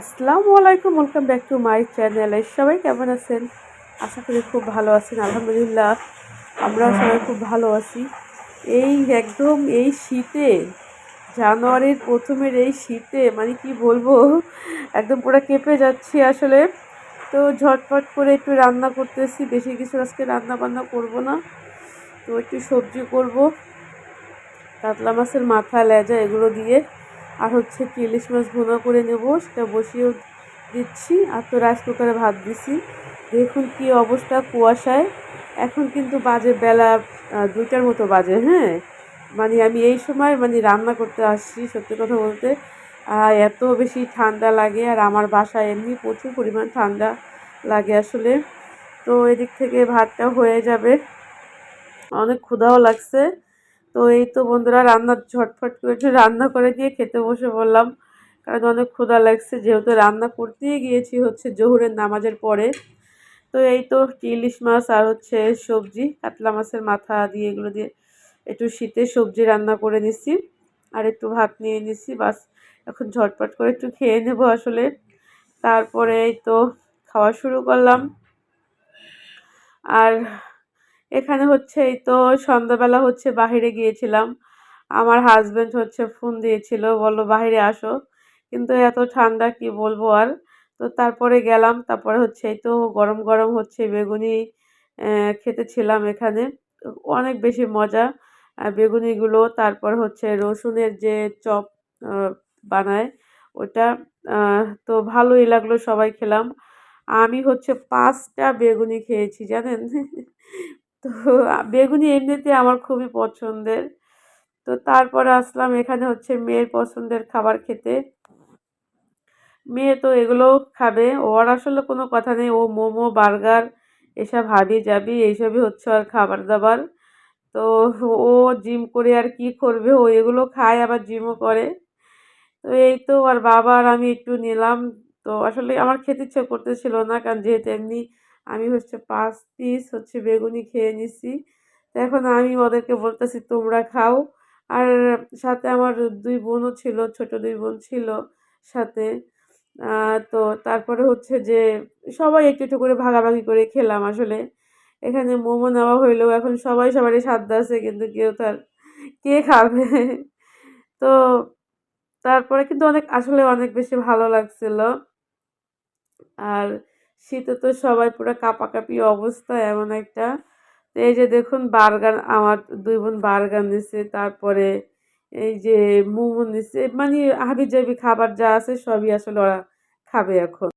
আসসালামু আলাইকুম welcome back to my channel সবাই কেমন আছেন? আশা করি খুব ভালো আছেন, আলহামদুলিল্লাহ। আমরাও সবাই খুব ভালো আছি। এই একদম এই শীতে, জানুয়ারির প্রথমের এই শীতে মানে কি বলব, একদম পুরো কেঁপে যাচ্ছি আসলে। তো ঝটপট করে একটু রান্না করতেছি, বেশি কিছু আজকে রান্না বান্না করব না। তো একটু সবজি করব। কাতলা মাছের মাথা, লেজা এগুলো দিয়ে আর হচ্ছে কি ইলিশ মাছ ভুনা করে নেব। সেটা বসিয়েও দিচ্ছি। আর তো রাইস কুকারে ভাত দিছি। দেখুন কি অবস্থা কুয়াশায়। এখন কিন্তু বাজে বেলা দুইটার মতো বাজে হ্যাঁ? মানে আমি এই সময় মানে রান্না করতে আসছি, সত্যি কথা বলতে। এত বেশি ঠান্ডা লাগে আর আমার বাসায় এমনি প্রচুর পরিমাণ ঠান্ডা লাগে আসলে। তো এদিক থেকে ভাতটা হয়ে যাবে। অনেক ক্ষুধাও লাগছে। তো এই তো বন্ধুরা রান্না ঝটফট করে একটু রান্না করে দিয়ে খেতে বসে বললাম কারণ অনেক ক্ষুধা লাগছে, যেহেতু রান্না করতেই গিয়েছি হচ্ছে জোহরের নামাজের পরে। তো এই তো ইলিশ মাছ আর হচ্ছে সবজি, কাতলা মাছের মাথা দিয়ে এগুলো দিয়ে একটু শীতের সবজি রান্না করে নিছি আর একটু ভাত নিয়ে নিছি। বাস, এখন ঝটপট করে একটু খেয়ে নেব আসলে। তারপরে এই তো খাওয়া শুরু করলাম। আর এখানে হচ্ছে এই তো সন্ধ্যাবেলা হচ্ছে বাইরে গিয়েছিলাম। আমার হাজব্যান্ড হচ্ছে ফোন দিয়েছিল, বলল বাইরে আসো। কিন্তু এত ঠান্ডা, কি বলব আর? তো তারপরে গেলাম, তারপরে হচ্ছে এই তো গরম গরম হচ্ছে বেগুনি খেতেছিলাম এখানে। অনেক বেশি মজা। বেগুনিগুলো, তারপর হচ্ছে রসুনের যে চপ বানায়, ওটা তো ভালোই লাগল সবাই খেলাম। আমি হচ্ছে পাঁচটা বেগুনি খেয়েছি, জানেন? তো বেগুনি এমনিতে আমার খুবই পছন্দের। তো তারপরে আসলাম এখানে হচ্ছে মেয়ের পছন্দের খাবার খেতে। মেয়ে তো এগুলো খাবে, ওর আসলে কোনো কথা নেই। ও মোমো, বার্গার, এসব হাবি যাবি, এইসবই হচ্ছে ওর খাবার দাবার। তো ও জিম করে আর কি করবে, ও এগুলো খায়, আবার জিমও করে। তো এই তো আর বাবা আর আমি একটু নিলাম। তো আসলে আমার খেতে ইচ্ছে করতেছিল না, কারণ যেহেতু এমনি আমি হচ্ছে পাঁচ পিস হচ্ছে বেগুনি খেয়ে নিছি। এখন আমি ওদেরকে বলতেছি, তোমরা খাও। আর সাথে আমার দুই বোনও ছিল, ছোট দুই বোন ছিল সাথে। তো তারপরে হচ্ছে যে সবাই একটু একটু করে ভাগাভাগি করে খেলাম আসলে। এখানে মোমো নেওয়া হইলেও এখন সবাই সবারই সাধ্য আছে, কিন্তু কেউ তার কে খাবে? তো তারপরে কিন্তু অনেক, আসলে অনেক বেশি ভালো লাগছিল। আর শীতে তো সবাই পুরো কাঁপাকাঁপি অবস্থা এমন একটা। তো এই যে দেখুন বার্গার, আমার দুই বোন বার্গার নিছে, তারপরে এই যে মোমো নিছে মানে হাবি হাবিজাবি খাবার যা আছে সবই আসলে ওরা খাবে এখন।